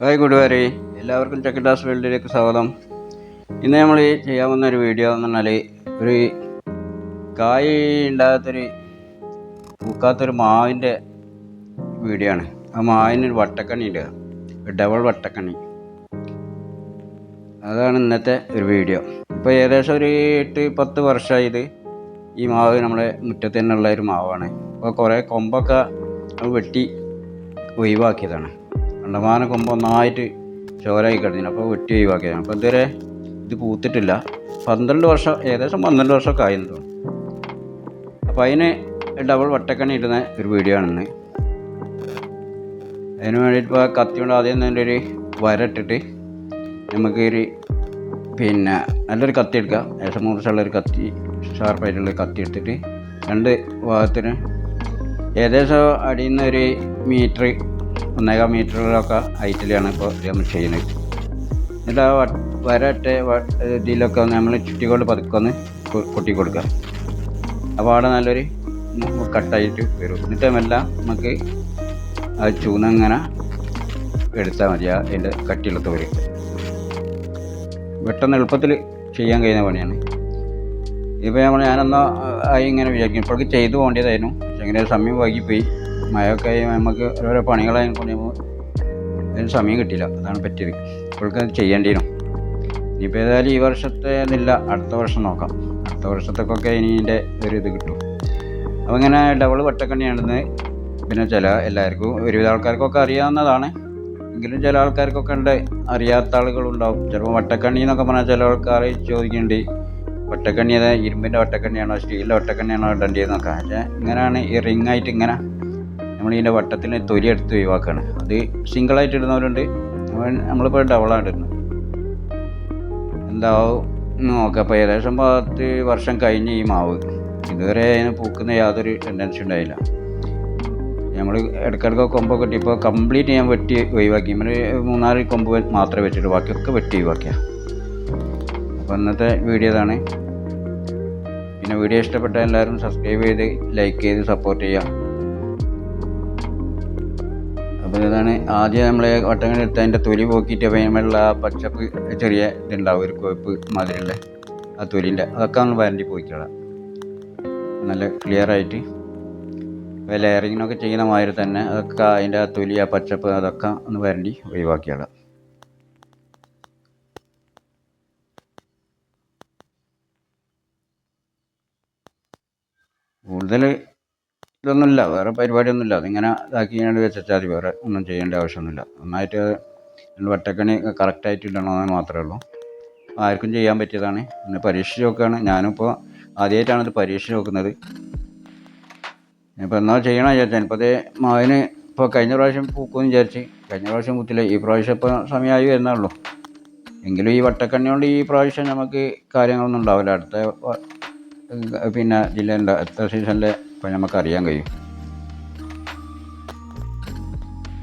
Hi കൂട്ടുകാരെ എല്ലാവർക്കും ചെക്കഡാസ് വേൾഡിലേക്ക് സ്വാഗതം. ഇന്ന് നമ്മൾ ചെയ്യാൻ വന്ന ഒരു വീഡിയോ എന്ന് പറഞ്ഞാൽ ഒരു കായ് ഉണ്ടാകാത്തൊരു പൂക്കാത്തൊരു മാവിന്റെ വീഡിയോ ആണ്. ആ മാവിന് ഒരു വട്ടക്കണി ഉണ്ട് ഡബിൾ വട്ടക്കണി അതാണ് ഇന്നത്തെ ഒരു വീഡിയോ ഇപ്പോൾ ഏകദേശം ഒരു എട്ട് പത്ത് ഇത് ഈ മാവ് നമ്മുടെ മുറ്റത്ത് തന്നെയുള്ള ഒരു മാവാണ്. അപ്പോൾ കുറേ കൊമ്പൊക്കെ വെട്ടി ഒഴിവാക്കിയതാണ്. കണ്ടമാനം കൊമ്പ് ഒന്നായിട്ട് ചോരായി കിടന്നിന്. അപ്പോൾ വെട്ടി ഒഴിവാക്കിയതാണ്. അപ്പോൾ ഇതുവരെ ഇത് പൂത്തിട്ടില്ല. പന്ത്രണ്ട് വർഷം ഏകദേശം പന്ത്രണ്ട് വർഷമൊക്കെ ആയിരുന്നു തോന്നുന്നു. അപ്പോൾ അതിന് ഡബിൾ വട്ടക്കണി ഇടുന്ന ഒരു വീഡിയോ ആണ് അതിന് വേണ്ടിയിട്ട് ഇപ്പോൾ കത്തി കൊണ്ട് ആദ്യം തന്നെ ഒരു വരട്ടിട്ട് നമുക്ക് ഒരു പിന്നെ നല്ലൊരു കത്തി എടുക്കാം. ഏകദേശം മൂർച്ചുള്ളൊരു കത്തി ഷാർപ്പായിട്ടുള്ള കത്തി എടുത്തിട്ട് രണ്ട് ഭാഗത്തിന് ഏകദേശം അടിയിൽ നിന്ന് ഒരു മീറ്റർ ഒന്നേകാൽ മീറ്ററിലൊക്കെ ഹൈറ്റിലാണ് ഇപ്പോൾ നമ്മൾ ചെയ്യുന്നത്. എന്നിട്ട് ആ വരട്ടെ ഇതിലൊക്കെ നമ്മൾ ചുറ്റിക്കൊണ്ട് പതുക്കെ ഒന്ന് കൊട്ടി കൊടുക്കുക. അപ്പോൾ അവിടെ നല്ലൊരു കട്ടായിട്ട് വരും. എന്നിട്ട് നമുക്ക് ആ ചൂന്നങ്ങനെ എടുത്താൽ മതി അതിന്റെ കട്ടിയുള്ള തോര് പെട്ടെന്ന് എളുപ്പത്തിൽ ചെയ്യാൻ കഴിയുന്ന പണിയാണ്. ഇപ്പോൾ നമ്മൾ ഞാനെന്നോ ആയി ഇങ്ങനെ വിചാരിക്കും ഇപ്പോഴേക്ക് ചെയ്തു പോകേണ്ടതായിരുന്നു. പക്ഷെ എങ്ങനെ സമയം വൈകിപ്പോയി. മഴയൊക്കെ ആയി നമുക്ക് ഓരോരോ കൊണ്ടുപോകുമ്പോൾ അതിന് സമയം കിട്ടിയില്ല. അതാണ് പറ്റിയത്. ഇപ്പോഴേക്ക് ചെയ്യേണ്ടിയിരുന്നു ഇനിയിപ്പോൾ ഏതായാലും ഈ വർഷത്തെ ഇതില്ല അടുത്ത വർഷം നോക്കാം. അടുത്ത വർഷത്തേക്കൊക്കെ ഇനി ഇതിന്റെ ഒരു ഇത് കിട്ടും. അപ്പോൾ ഇങ്ങനെ ഡബിൾ വട്ടക്കണ്ണിയാണെന്ന് പിന്നെ ചില എല്ലാവർക്കും ഒരുവിധ ആൾക്കാർക്കൊക്കെ അറിയാവുന്നതാണ്. എങ്കിലും ചില ആൾക്കാർക്കൊക്കെ ഉണ്ട്. അറിയാത്ത ആളുകളുണ്ടാവും. ചിലപ്പോൾ വട്ടക്കണ്ണി എന്നൊക്കെ പറഞ്ഞാൽ ചില ആൾക്കാർ ചോദിക്കുന്നുണ്ട്. വട്ടക്കണ്ണി അതായത് ഇരുമ്പിന്റെ വട്ടക്കണ്ണിയാണോ? സ്റ്റീലിന്റെ വട്ടക്കണ്ണിയാണോ ഇടേണ്ടതെന്നൊക്കെ പക്ഷേ ഇങ്ങനെയാണ് ഈ റിംഗ് ആയിട്ട് ഇങ്ങനെ നമ്മൾ ഇതിന്റെ വട്ടത്തിന് തൊലി എടുത്ത് ഒഴിവാക്കുകയാണ് അത് സിംഗിൾ ആയിട്ട് ഇടുന്നവരുണ്ട്. നമ്മളിപ്പോൾ ഡബിളാണ് ഇടുന്നത് എന്താവും? നോക്കുക നോക്കാം. അപ്പോൾ ഏകദേശം പത്ത് വർഷം കഴിഞ്ഞ് ഈ മാവ്. ഇതുവരെ അതിന് പൂക്കുന്ന യാതൊരു ടെൻഡൻസി ഉണ്ടായില്ല. നമ്മൾ ഇടയ്ക്കിടയ്ക്ക് കൊമ്പൊക്കെ വെട്ടി ഇപ്പോൾ കംപ്ലീറ്റ് ഞാൻ വെട്ടി ഒഴിവാക്കി. നമ്മൾ മൂന്നാൽ കൊമ്പ് മാത്രമേ വെച്ചിട്ട് ബാക്കിയൊക്കെ വെട്ടി ഒഴിവാക്കിയ. അപ്പോൾ ഇന്നത്തെ വീഡിയോ ഇതാണ്. പിന്നെ വീഡിയോ ഇഷ്ടപ്പെട്ട എല്ലാവരും സബ്സ്ക്രൈബ് ചെയ്ത് ലൈക്ക് ചെയ്ത് സപ്പോർട്ട് ചെയ്യുക അപ്പോൾ ഇതാണ് ആദ്യം നമ്മൾ വട്ടങ്ങൾ എടുത്ത് അതിന്റെ തൊലി പോക്കിയിട്ട് വേമുള്ള ആ പച്ചപ്പ് ചെറിയ ഇതുണ്ടാവും ഒരു കൊഴുപ്പ് മാതിരിയുള്ള ആ തൊലിന്റെ അതൊക്കെ നമ്മൾ വരണ്ടി പോയിക്കളാം. നല്ല ക്ലിയർ ആയിട്ട്. ഇപ്പോൾ ലെയറിങ്ങിനൊക്കെ ചെയ്യുന്ന മാതിരി തന്നെ അതൊക്കെ അതിന്റെ ആ തൊലി ആ പച്ചപ്പ് അതൊക്കെ ഒന്ന് വരണ്ടി ഒഴിവാക്കിയാളാം. കൂടുതൽ ഇതൊന്നുമില്ല. വേറെ പരിപാടിയൊന്നുമില്ല. അതിങ്ങനെ ഇതാക്കി ഇങ്ങനെ വെച്ചാൽ മതി വേറെ ഒന്നും ചെയ്യേണ്ട ആവശ്യമൊന്നുമില്ല. നന്നായിട്ട് വട്ടക്കണി കറക്റ്റായിട്ട് ഇടണമെന്ന് മാത്രമേ ഉള്ളൂ. ആർക്കും ചെയ്യാൻ പറ്റിയതാണ്. പിന്നെ പരീക്ഷിച്ച് നോക്കുകയാണ് ഞാനിപ്പോൾ ആദ്യമായിട്ടാണ് ഇത് പരീക്ഷിച്ച് നോക്കുന്നത്. ഇപ്പോൾ എന്നാൽ ചെയ്യണം വിചാരിച്ചാൽ ഇപ്പോൾ അതേ മാവിന് ഇപ്പോൾ കഴിഞ്ഞ പ്രാവശ്യം പൂക്കുമെന്ന് വിചാരിച്ച്. കഴിഞ്ഞ പ്രാവശ്യം കുത്തില്ല ഈ പ്രാവശ്യം ഇപ്പോൾ സമയമായി വരുന്നേ ഉള്ളൂ എങ്കിലും ഈ വട്ടക്കണ്ണി കൊണ്ട് ഈ പ്രാവശ്യം നമുക്ക് കാര്യങ്ങളൊന്നും ഉണ്ടാവില്ല. അടുത്ത പിന്നെ ജില്ലേന്റെ അടുത്ത സീസണിലെ ഇപ്പോൾ നമുക്കറിയാൻ കഴിയും.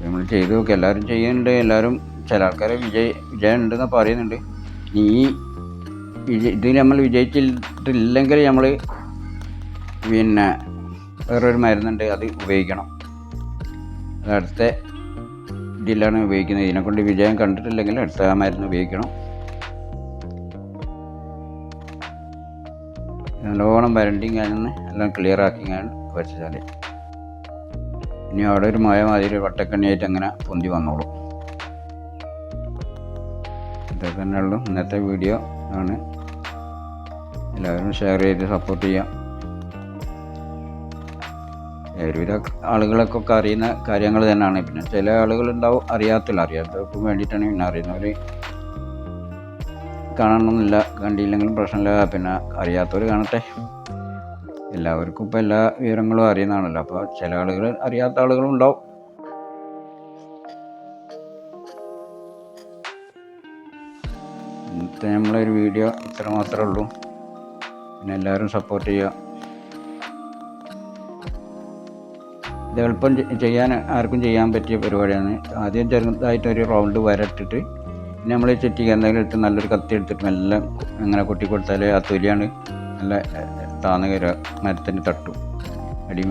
നമ്മൾ ചെയ്ത് നോക്കി എല്ലാവരും ചെയ്യുന്നുണ്ട് എല്ലാവരും ചില ആൾക്കാരെ വിജയ വിജയം ഉണ്ടെന്ന് പറയുന്നുണ്ട് ഈ വിജയ ഇതിൽ നമ്മൾ വിജയിച്ചിട്ടില്ലെങ്കിൽ നമ്മൾ പിന്നെ വേറൊരു മരുന്നുണ്ട് അത് ഉപയോഗിക്കണം. അടുത്ത ഇതിലാണ് ഉപയോഗിക്കുന്നത്. ഇതിനെക്കൊണ്ട് വിജയം കണ്ടിട്ടില്ലെങ്കിൽ അടുത്ത ആ മരുന്ന് ഉപയോഗിക്കണം. നല്ലോണം വരണ്ടിയും കാണുന്ന എല്ലാം ക്ലിയർ ആക്കി ഞാൻ വെച്ചാൽ ഇനി അവിടെ ഒരു മഴ മാതിരി വട്ടക്കണ്ണിയായിട്ട് അങ്ങനെ പൊന്തി വന്നോളും. ഇതൊക്കെ തന്നെ ഉള്ളു. ഇന്നത്തെ വീഡിയോ ആണ്. എല്ലാവരും ഷെയർ ചെയ്ത് സപ്പോർട്ട് ചെയ്യാം. ഒരുവിധ ആളുകളൊക്കെ അറിയുന്ന കാര്യങ്ങൾ തന്നെയാണ്. പിന്നെ ചില ആളുകളുണ്ടാവും അറിയാത്തില്ല. അറിയാത്തവർക്ക് വേണ്ടിയിട്ടാണ് പിന്നെ അറിയുന്നവർ കാണണമെന്നില്ല. കണ്ടില്ലെങ്കിലും പ്രശ്നമില്ല. പിന്നെ അറിയാത്തവർ കാണട്ടെ. എല്ലാവർക്കും ഇപ്പോൾ എല്ലാ വിവരങ്ങളും അറിയുന്നതാണല്ലോ. അപ്പോൾ ചില ആളുകൾ അറിയാത്ത ആളുകളും ഉണ്ടാവും. ഇന്നത്തെ നമ്മളൊരു വീഡിയോ ഇത്ര മാത്രമേ ഉള്ളൂ. പിന്നെ എല്ലാവരും സപ്പോർട്ട് ചെയ്യുക. ഇത് എളുപ്പം ചെയ്യാൻ ആർക്കും ചെയ്യാൻ പറ്റിയ പരിപാടിയാണ്. ആദ്യം ചെറുതായിട്ടൊരു റൗണ്ട് വരട്ടിട്ട് പിന്നെ നമ്മൾ ചെറ്റിക്ക് എന്തെങ്കിലും ഇട്ട് നല്ലൊരു കത്തി എടുത്തിട്ട് മെല്ലെ അങ്ങനെ കൊട്ടി കൊടുത്താൽ ആ തൊലിയാണ് നല്ല താന്ന് കയറുക മരത്തിന് തട്ടും. അടി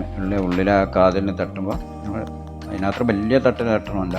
ഉള്ളിലെ ആ കാതിന് തട്ടുമ്പോൾ നമ്മൾ അതിനകത്ത് വലിയ തട്ട് തട്ടണമല്ല.